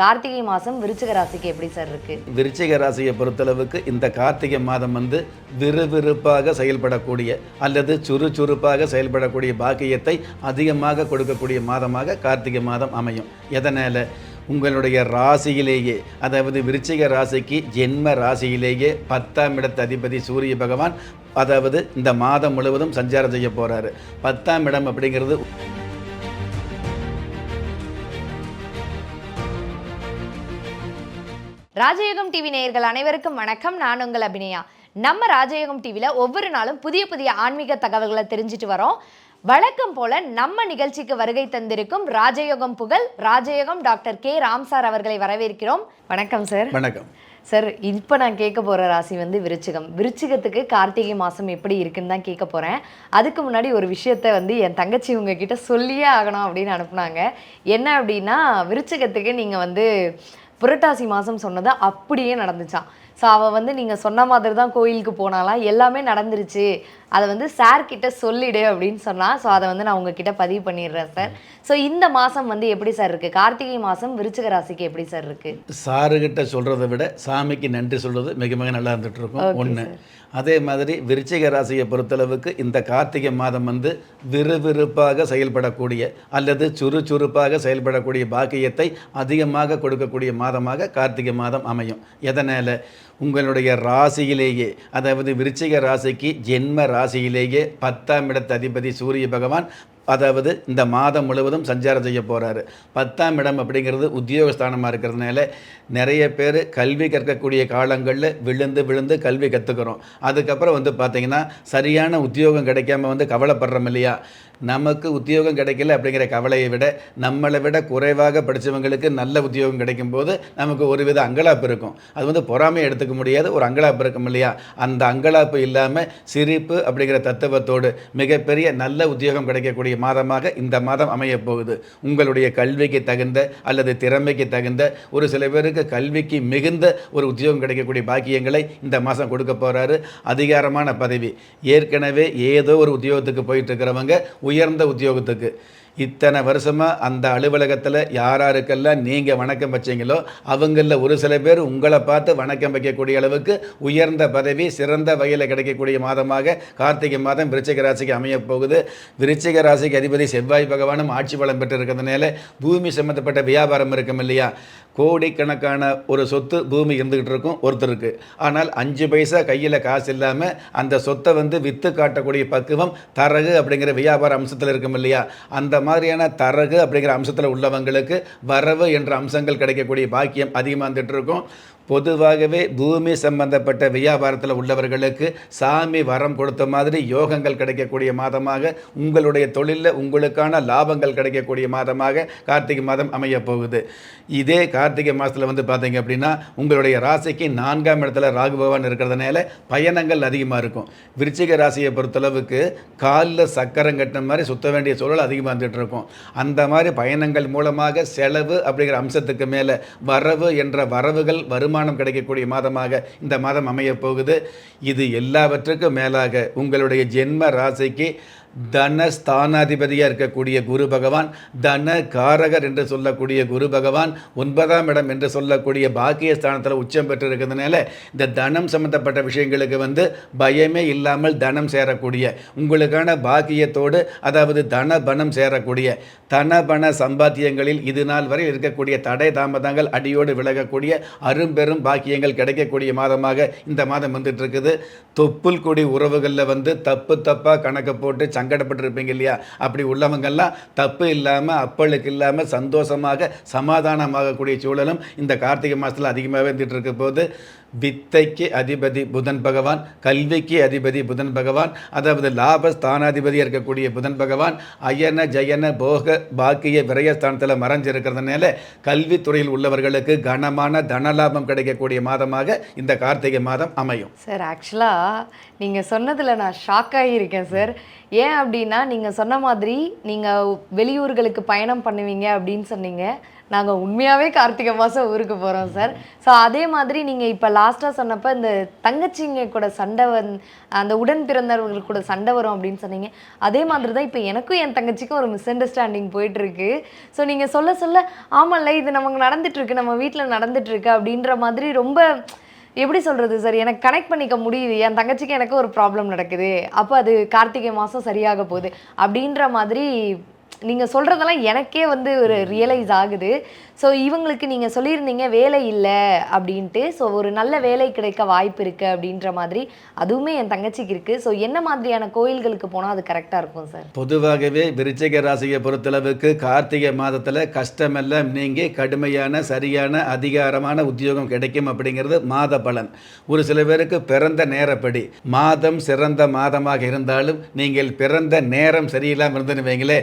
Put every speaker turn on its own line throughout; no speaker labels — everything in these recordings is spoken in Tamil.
கார்த்திகை மாதம் விருச்சிக ராசிக்கு எப்படி சார் இருக்கு?
விருச்சிக ராசியை பொறுத்தளவுக்கு இந்த கார்த்திகை மாதம் வந்து விறுவிறுப்பாக செயல்படக்கூடிய அல்லது சுறுசுறுப்பாக செயல்படக்கூடிய பாக்கியத்தை அதிகமாக கொடுக்கக்கூடிய மாதமாக கார்த்திகை மாதம் அமையும். எதனால்? உங்களுடைய ராசியிலேயே அதாவது விருச்சிக ராசிக்கு ஜென்ம ராசியிலேயே பத்தாம் இடத்து அதிபதி சூரிய பகவான் அதாவது இந்த மாதம் முழுவதும் சஞ்சாரம் செய்ய போகிறாரு பத்தாம் இடம் அப்படிங்கிறது
ராஜயோகம் டிவி நேயர்கள் அனைவருக்கும் வணக்கம். நான் உங்கள் அபிநயா. நம்ம ராஜயோகம் டிவியில் ஒவ்வொரு நாளும் புதிய புதிய ஆன்மீக தகவல்களை தெரிஞ்சுட்டு வரோம். வழக்கம் போல நம்ம நிகழ்ச்சிக்கு வருகை தந்திருக்கும் ராஜயோகம் புகழ் ராஜயோகம் டாக்டர் கே. ராம் சார் அவர்களை வரவேற்கிறோம். வணக்கம் சார்.
வணக்கம்.
சார் இப்போ நான் கேட்க போகிற ராசி வந்து விருச்சிகம். விருச்சிகத்துக்கு கார்த்திகை மாதம் எப்படி இருக்குன்னு தான் கேட்க போகிறேன் அதுக்கு முன்னாடி ஒரு விஷயத்த வந்து என் தங்கச்சி உங்ககிட்ட சொல்லியே ஆகணும் அப்படின்னு அனுப்புனாங்க. என்ன அப்படின்னா விருச்சிகத்துக்கு நீங்கள் வந்து புரட்டாசி மாதம் சொன்னது அப்படியே நடந்துச்சான் ஸோ அவள் வந்து நீங்கள் சொன்ன மாதிரி தான் கோயிலுக்கு போனாலாம் எல்லாமே நடந்துருச்சு. அதை வந்து சார் கிட்ட சொல்லிடு அப்படின்னு சொன்னா. ஸோ அதை வந்து நான் உங்ககிட்ட பதிவு பண்ணிடுறேன் சார் ஸோ இந்த மாதம் வந்து எப்படி சார் இருக்குது கார்த்திகை மாதம் விருச்சிக ராசிக்கு எப்படி சார் இருக்குது
சாருகிட்ட சொல்கிறத விட சாமிக்கு நன்றி சொல்கிறது மிக மிக நல்லா இருக்கும்.
Okay,
ஒன்று அதே மாதிரி விருச்சிக ராசியை பொறுத்தளவுக்கு இந்த கார்த்திகை மாதம் வந்து விறுவிறுப்பாக செயல்படக்கூடிய அல்லது சுறுசுறுப்பாக செயல்படக்கூடிய பாக்கியத்தை அதிகமாக கொடுக்கக்கூடிய மாதமாக கார்த்திகை மாதம் அமையும். எதனால்? உங்களுடைய ராசியிலேயே அதாவது விருச்சிக ராசிக்கு ஜென்ம ராசியிலேயே பத்தாம் இடத்த அதிபதி சூரிய பகவான் அதாவது இந்த மாதம் முழுவதும் சஞ்சாரம் செய்ய போகிறாரு பத்தாம் இடம் அப்படிங்கிறது உத்தியோகஸ்தானமாக இருக்கிறதுனால நிறைய பேர் கல்வி கற்கக்கூடிய காலங்களில் விழுந்து விழுந்து கல்வி கற்றுக்கிறோம் அதுக்கப்புறம் வந்து பார்த்திங்கன்னா சரியான உத்தியோகம் கிடைக்காம வந்து கவலைப்படுறோம் இல்லையா? நமக்கு உத்தியோகம் கிடைக்கல அப்படிங்கிற கவலையை விட நம்மளை விட குறைவாக படித்தவங்களுக்கு நல்ல உத்தியோகம் கிடைக்கும் போது நமக்கு ஒரு வித அங்கலாப்பு இருக்கும். அது வந்து பொறாமையை எடுத்துக்க முடியாது ஒரு அங்கலாப்பு இருக்கும் இல்லையா? அந்த அங்கலாப்பு இல்லாமல் சிரிப்பு அப்படிங்கிற தத்துவத்தோடு மிகப்பெரிய நல்ல உத்தியோகம் கிடைக்கக்கூடிய மாதமாக இந்த மாதம் அமையப் போகுது. உங்களுடைய கல்விக்கு தகுந்த அல்லது திறமைக்கு தகுந்த ஒரு சில பேருக்கு கல்விக்கு மிகுந்த ஒரு உத்தியோகம் கிடைக்கக்கூடிய பாக்கியங்களை இந்த மாதம் கொடுக்க போகிறாரு அதிகாரமான பதவி. ஏற்கனவே ஏதோ ஒரு உத்தியோகத்துக்கு போயிட்டு இருக்கிறவங்க உயர்ந்த உத்தியோகத்துக்கு. இத்தனை வருஷமாக அந்த அலுவலகத்தில் யார் யாருக்கெல்லாம் நீங்கள் வணக்கம் வச்சிங்களோ அவங்களில் ஒரு சில பேர் உங்களை பார்த்து வணக்கம் வைக்கக்கூடிய அளவுக்கு உயர்ந்த பதவி சிறந்த வகையில் கிடைக்கக்கூடிய மாதமாக கார்த்திகை மாதம் விருச்சிக ராசிக்கு அமையப்போகுது விருச்சிக ராசிக்கு அதிபதி செவ்வாய் பகவானும் ஆட்சி பலம் பெற்று இருக்கிறதுனால பூமி சம்மந்தப்பட்ட வியாபாரம் இருக்கும் இல்லையா? கோடிக்கணக்கான ஒரு சொத்து பூமி இருந்துக்கிட்டு இருக்கும் ஒருத்தருக்கு. ஆனால் அஞ்சு பைசா கையில் காசு இல்லாமல் அந்த சொத்தை வந்து விற்று காட்டக்கூடிய பக்குவம் தரகு அப்படிங்கிற வியாபார அம்சத்தில் இருக்கும் இல்லையா? அந்த மாதிரியான தரகு அப்படிங்கிற அம்சத்தில் உள்ளவங்களுக்கு வரவு என்ற அம்சங்கள் கிடைக்கக்கூடிய பாக்கியம் அதிகமாக வந்துட்டு இருக்கும். பொதுவாகவே பூமி சம்பந்தப்பட்ட வியாபாரத்தில் உள்ளவர்களுக்கு சாமி வரம் கொடுத்த மாதிரி யோகங்கள் கிடைக்கக்கூடிய மாதமாக உங்களுடைய தொழிலில் உங்களுக்கான லாபங்கள் கிடைக்கக்கூடிய மாதமாக கார்த்திகை மாதம் அமையப் போகுது. இதே கார்த்திகை மாதத்தில் வந்து பார்த்தீங்க அப்படின்னா உங்களுடைய ராசிக்கு நான்காம் இடத்துல ராகு பகவான் இருக்கிறதுனால பயணங்கள் அதிகமாக இருக்கும். விருச்சிக ராசியை பொறுத்தளவுக்கு காலில் சக்கரம் கட்டின மாதிரி சுத்த வேண்டிய சூழல் அதிகமாக வந்துட்டு இருக்கும். அந்த மாதிரி பயணங்கள் மூலமாக செலவு அப்படிங்கிற அம்சத்துக்கு மேலே வரவு என்ற வரவுகள் வருமானம் கிடைக்கக்கூடிய மாதமாக இந்த மாதம் அமையப் போகுது. இது எல்லாவற்றுக்கும் மேலாக உங்களுடைய ஜென்ம ராசிக்கு தன ஸ்தானாதிபதியாக இருக்கக்கூடிய குரு பகவான் தன காரகர் என்று சொல்லக்கூடிய குரு பகவான் ஒன்பதாம் இடம் என்று சொல்லக்கூடிய பாக்கிய ஸ்தானத்தில் உச்சம் பெற்று இருக்கிறதுனால இந்த தனம் சம்பந்தப்பட்ட விஷயங்களுக்கு வந்து பயமே இல்லாமல் தனம் சேரக்கூடிய உங்களுக்கான பாக்கியத்தோடு அதாவது தன பணம் சேரக்கூடிய தனபண சம்பாத்தியங்களில் இது நாள் வரை இருக்கக்கூடிய தடை தாமதங்கள் அடியோடு விலகக்கூடிய அரும்பெரும் பாக்கியங்கள் கிடைக்கக்கூடிய மாதமாக இந்த மாதம் வந்துட்டு இருக்குது. தொப்புள் கொடி உறவுகளில் வந்து தப்பு தப்பாக கணக்கு போட்டு சங்கடப்பட்டிருப்பீங்க இல்லையா? அப்படி உள்ளவங்கெல்லாம் தப்பு இல்லாமல் அப்பளுக்கு இல்லாமல் சந்தோஷமாக சமாதானமாகக்கூடிய சூழலும் இந்த கார்த்திகை மாதத்தில் அதிகமாகவே இருந்துட்டு இருக்க போது வித்தைக்கு அதிபதி புதன் பகவான் கல்விக்கு அதிபதி புதன் பகவான் அதாவது லாப ஸ்தானாதிபதியாக இருக்கக்கூடிய புதன் பகவான் அயன ஜயன போக பாக்கிய விரயஸ்தானத்தில் மறைஞ்சிருக்கிறதுனால கல்வித்துறையில் உள்ளவர்களுக்கு கனமான தனலாபம் கிடைக்கக்கூடிய மாதமாக இந்த கார்த்திகை மாதம் அமையும்.
சார் ஆக்சுவலாக நீங்கள் சொன்னதில் நான் ஷாக் ஆகியிருக்கேன் சார். ஏன் அப்படின்னா நீங்கள் சொன்ன மாதிரி நீங்கள் வெளியூர்களுக்கு பயணம் பண்ணுவீங்க அப்படின்னு சொன்னீங்க. நாங்கள் உண்மையாகவே கார்த்திகை மாதம் ஊருக்கு போகிறோம் சார் ஸோ அதே மாதிரி நீங்கள் இப்போ லாஸ்ட்டாக சொன்னப்போ இந்த தங்கச்சிங்க கூட சண்டை வந் அந்த உடன் பிறந்தவர்கள் கூட சண்டை வரும் அப்படின்னு சொன்னீங்க. அதே மாதிரி தான் இப்போ எனக்கும் என் தங்கச்சிக்கும் ஒரு மிஸ் அண்டர்ஸ்டாண்டிங் போயிட்டுருக்கு. ஸோ நீங்கள் சொல்ல சொல்ல ஆமாம்ல இது நமக்கு நடந்துட்டுருக்கு நம்ம வீட்டில் நடந்துட்டுருக்கு அப்படின்ற மாதிரி ரொம்ப எப்படி சொல்கிறது சார் எனக்கு கனெக்ட் பண்ணிக்க முடியுது. என் தங்கச்சிக்கு எனக்கு ஒரு ப்ராப்ளம் நடக்குது. அப்போ அது கார்த்திகை மாதம் சரியாக போகுது. அப்படின்ற மாதிரி நீங்க சொல்றதெல்லாம் எனக்கே வந்து ஒரு ரியலைஸ் ஆகுது. ஸோ இவங்களுக்கு நீங்க சொல்லியிருந்தீங்க வேலை இல்லை அப்படின்ட்டு. ஸோ ஒரு நல்ல வேலை கிடைக்க வாய்ப்பு இருக்கு அப்படின்ற மாதிரி அதுவுமே என் தங்கச்சிக்கு இருக்கு. ஸோ என்ன மாதிரியான கோயில்களுக்கு போனால் அது கரெக்டாக இருக்கும் சார்
பொதுவாகவே விருச்சிக ராசியை பொறுத்தளவுக்கு கார்த்திகை மாதத்தில் கஷ்டமெல்லாம் நீங்கி கடுமையான சரியான அதிகாரமான உத்தியோகம் கிடைக்கும் அப்படிங்கிறது மாத பலன். ஒரு சில பேருக்கு பிறந்த நேரப்படி மாதம் சிறந்த மாதமாக இருந்தாலும் நீங்கள் பிறந்த நேரம் சரியில்லாமல் இருந்துன்னு வைங்களே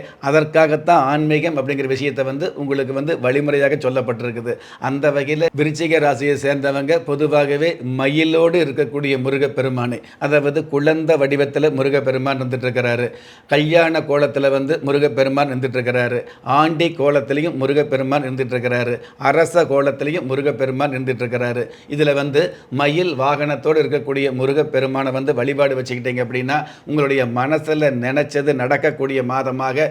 அதற்காகத்தான் ஆன்மீகம் அப்படிங்கிற விஷயத்தை வந்து உங்களுக்கு வந்து வழிமுறையாக சொல்லப்பட்டிருக்குது. அந்த வகையில் விருச்சிக ராசியை சேர்ந்தவங்க பொதுவாகவே மயிலோடு இருக்கக்கூடிய முருகப்பெருமானை அதாவது குழந்த வடிவத்தில் முருகப்பெருமான் இருந்துட்டுருக்கிறாரு. கல்யாண கோலத்தில் வந்து முருகப்பெருமான் இருந்துட்டுருக்கிறாரு. ஆண்டி கோலத்திலையும் முருகப்பெருமான் இருந்துட்டுருக்கிறாரு. அரச கோலத்திலையும் முருகப்பெருமான் இருந்துட்டுருக்கிறாரு. இதில் வந்து மயில் வாகனத்தோடு இருக்கக்கூடிய முருகப்பெருமானை வந்து வழிபாடு வச்சுக்கிட்டீங்க அப்படின்னா உங்களுடைய மனசில் நினைச்சது நடக்கக்கூடிய மாதமாக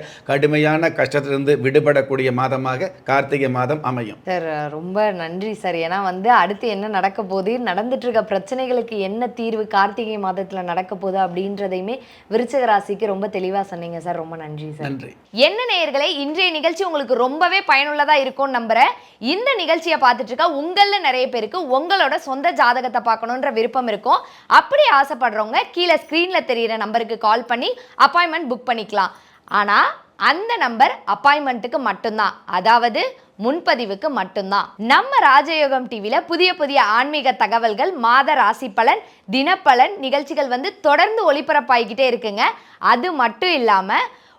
கடுமையான கஷ்டத்திலிருந்து விடுபடக்கூடிய மாதமாக கார்த்திகை மாதம் அமையும்.
சார் ரொம்ப நன்றி சார். ஏன்னா வந்து அடுத்து என்ன நடக்க போகுது நடந்துட்டு இருக்க பிரச்சனைகளுக்கு என்ன தீர்வு கார்த்திகை மாதத்துல நடக்க போகுது அப்படின்றதையுமே விருச்சிக ராசிக்கு ரொம்ப தெளிவா சொன்னீங்க சார். ரொம்ப நன்றி சார்.
நன்றி.
என்ன நேயர்களே இன்றைய நிகழ்ச்சி உங்களுக்கு ரொம்பவே பயனுள்ளதா இருக்கும்னு நம்புறேன். இந்த நிகழ்ச்சியை பார்த்துட்டு இருக்க உங்கள நிறைய பேருக்கு உங்களோட சொந்த ஜாதகத்தை பார்க்கணுன்ற விருப்பம் இருக்கும். அப்படி ஆசைப்படுறவங்க கீழே ஸ்க்ரீன்ல தெரியிற நம்பருக்கு கால் பண்ணி அப்பாயின்மெண்ட் புக் பண்ணிக்கலாம். ஆனா அந்த நம்பர் அப்பாயின்மெண்ட்டுக்கு மட்டும்தான். அதாவது முன்பதிவுக்கு மட்டும்தான். நம்ம ராஜயோகம் டிவியில புதிய புதிய ஆன்மீக தகவல்கள் மாத ராசி பலன் தினப்பலன் நிகழ்ச்சிகள் வந்து தொடர்ந்து ஒளிபரப்பாகிக்கிட்டே இருக்குங்க. அது மட்டும் இல்லாமல்